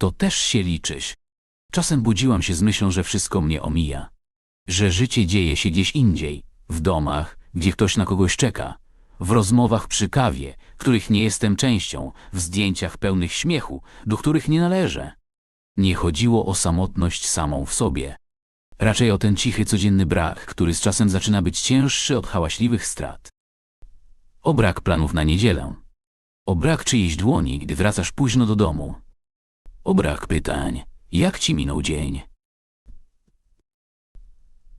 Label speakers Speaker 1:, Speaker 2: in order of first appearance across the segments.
Speaker 1: To też się liczyć. Czasem budziłam się z myślą, że wszystko mnie omija. Że życie dzieje się gdzieś indziej, w domach, gdzie ktoś na kogoś czeka, w rozmowach przy kawie, których nie jestem częścią, w zdjęciach pełnych śmiechu, do których nie należę. Nie chodziło o samotność samą w sobie. Raczej o ten cichy, codzienny brak, który z czasem zaczyna być cięższy od hałaśliwych strat. O brak planów na niedzielę. O brak czyjejś dłoni, gdy wracasz późno do domu. O brak pytań. Jak ci minął dzień?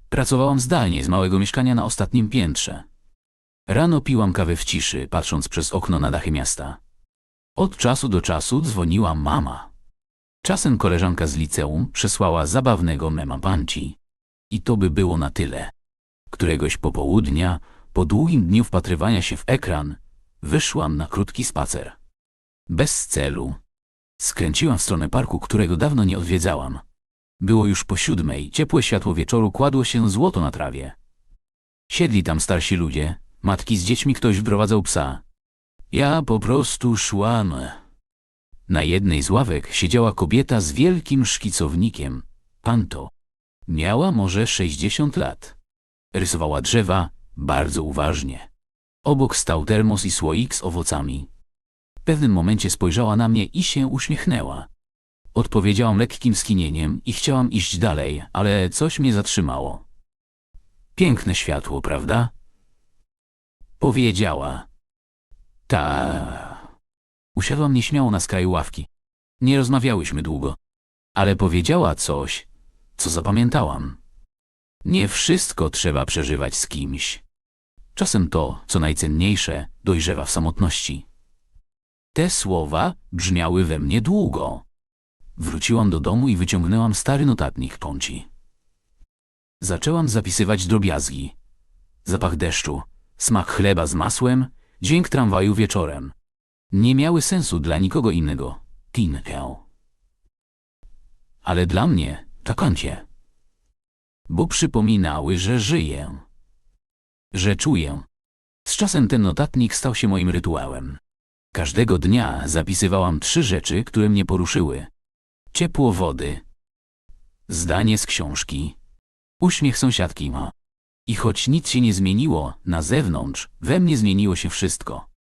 Speaker 1: Pracowałam zdalnie z małego mieszkania na ostatnim piętrze. Rano piłam kawę w ciszy, patrząc przez okno na dachy miasta. Od czasu do czasu dzwoniła mama. Czasem koleżanka z liceum przesłała zabawnego mema panci. I to by było na tyle. Któregoś popołudnia, po długim dniu wpatrywania się w ekran, wyszłam na krótki spacer. Bez celu. Skręciłam w stronę parku, którego dawno nie odwiedzałam. Było już po siódmej, ciepłe światło wieczoru kładło się złoto na trawie. Siedli tam starsi ludzie, matki z dziećmi ktoś wprowadzał psa. Ja po prostu szłam. Na jednej z ławek siedziała kobieta z wielkim szkicownikiem. Panto. Miała może 60 lat. Rysowała drzewa bardzo uważnie. Obok stał termos i słoik z owocami. W pewnym momencie spojrzała na mnie i się uśmiechnęła. Odpowiedziałam lekkim skinieniem i chciałam iść dalej, ale coś mnie zatrzymało. Piękne światło, prawda? Powiedziała. Ta. Usiadłam nieśmiało na skraju ławki. Nie rozmawiałyśmy długo, ale powiedziała coś, co zapamiętałam. Nie wszystko trzeba przeżywać z kimś. Czasem to, co najcenniejsze, dojrzewa w samotności. Te słowa brzmiały we mnie długo. Wróciłam do domu i wyciągnęłam stary notatnik Ponci. Zaczęłam zapisywać drobiazgi. Zapach deszczu, smak chleba z masłem, dźwięk tramwaju wieczorem. Nie miały sensu dla nikogo innego. Tinkę. Ale dla mnie, takancie. Bo przypominały, że żyję. Że czuję. Z czasem ten notatnik stał się moim rytuałem. Każdego dnia zapisywałam trzy rzeczy, które mnie poruszyły. Ciepło wody. Zdanie z książki. Uśmiech sąsiadki ma. I choć nic się nie zmieniło, na zewnątrz, we mnie zmieniło się wszystko.